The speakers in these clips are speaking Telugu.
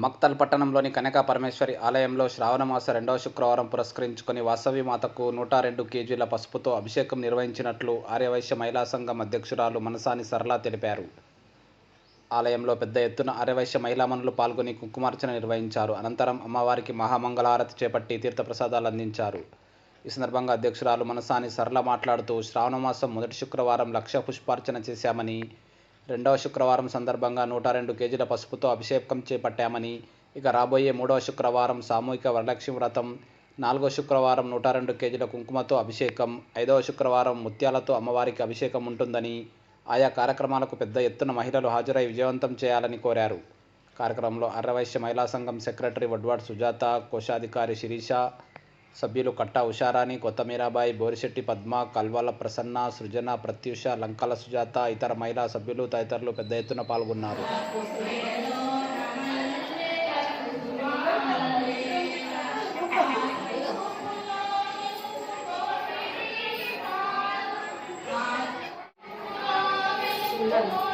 మక్తల్ పట్టణంలోని కనక పరమేశ్వరి ఆలయంలో శ్రావణమాస రెండవ శుక్రవారం పురస్కరించుకొని వాసవి మాతకు నూట రెండు కేజీల పసుపుతో అభిషేకం నిర్వహించినట్లు ఆర్యవైశ్య మహిళా సంఘం అధ్యక్షురాలు మనసాని సరళ తెలిపారు. ఆలయంలో పెద్ద ఎత్తున ఆర్యవైశ్య మహిళామణులు పాల్గొని కుంకుమార్చన నిర్వహించారు. అనంతరం అమ్మవారికి మహామంగళహారతి చేపట్టి తీర్థప్రసాదాలు అందించారు. ఈ సందర్భంగా అధ్యక్షురాలు మనసాని సరళ మాట్లాడుతూ శ్రావణమాసం మొదటి శుక్రవారం లక్ష పుష్పార్చన చేశామని రెండవ శుక్రవారం సందర్భంగా నూట రెండు కేజీల పసుపుతో అభిషేకం చేపట్టామని ఇక రాబోయే మూడవ శుక్రవారం సామూహిక వరలక్ష్మి వ్రతం నాలుగో శుక్రవారం నూట రెండు కేజీల కుంకుమతో అభిషేకం ఐదవ శుక్రవారం ముత్యాలతో అమ్మవారికి అభిషేకం ఉంటుందని ఆయా కార్యక్రమాలకు పెద్ద ఎత్తున మహిళలు హాజరై విజయవంతం చేయాలని కోరారు. కార్యక్రమంలో అర్రవైశ్య మహిళా సంఘం సెక్రటరీ వడ్వాడ్ సుజాత కోశాధికారి శిరీష సభ్యులు కట్టా ఉషారాణి కొత్త మీరాబాయి బోరిశెట్టి పద్మ కల్వాల ప్రసన్న సృజన ప్రత్యూష లంకల సుజాత ఇతర మహిళా సభ్యులు తదితరులు పెద్ద ఎత్తున పాల్గొన్నారు.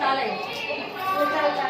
చాలా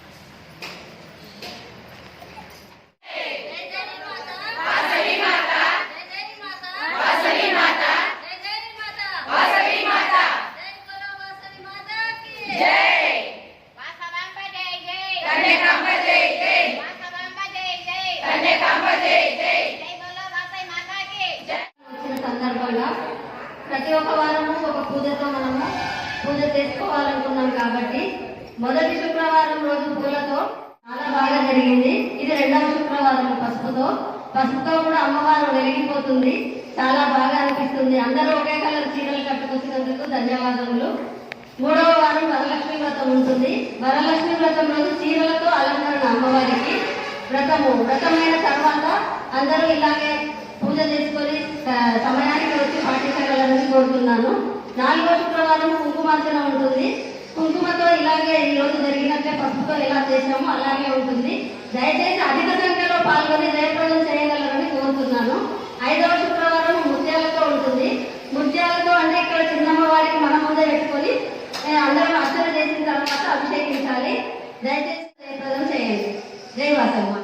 ప్రతి ఒక్క వారము ఒక పూజతో మనము పూజ చేసుకోవాలనుకున్నాం కాబట్టి మొదటి శుక్రవారం రోజు పూలతో చాలా బాగా జరిగింది. ఇది రెండవ శుక్రవారం పసుపుతో. పసుపుతో కూడా అమ్మవారు వెలిగిపోతుంది. చాలా బాగా అనిపిస్తుంది. అందరూ ఒకే కలర్ చీరలు కట్టుకొచ్చినందుకు ధన్యవాదములు. మూడవ వారం వరలక్ష్మి వ్రతం ఉంటుంది. వరలక్ష్మి వ్రతం రోజు చీరలతో అలంకరణ అమ్మవారికి వ్రతము. వ్రతమైన తర్వాత అందరూ ఇలాగే పూజ చేసుకొని సమయానికి వచ్చి కోరుతున్నాను. నాలుగో శుక్రవారం కుంకుమార్చన ఉంటుంది. కుంకుమతో ఇలాగే ఈరోజు జరిగినట్లే పసుపుతో ఎలా చేసామో అలాగే ఉంటుంది. దయచేసి అధిక సంఖ్యలో పాల్గొని జయప్రదం చేయగలరని కోరుతున్నాను. ఐదవ శుక్రవారం ముత్యాలతో ఉంటుంది. ముత్యాలతో అంటే ఇక్కడ చిన్నమ్మ వారికి మన ముందే పెట్టుకొని అందరం అర్చన చేసిన తర్వాత అభిషేకించాలి. దయచేసి జయప్రదం చేయండి. జయవాసమ్మ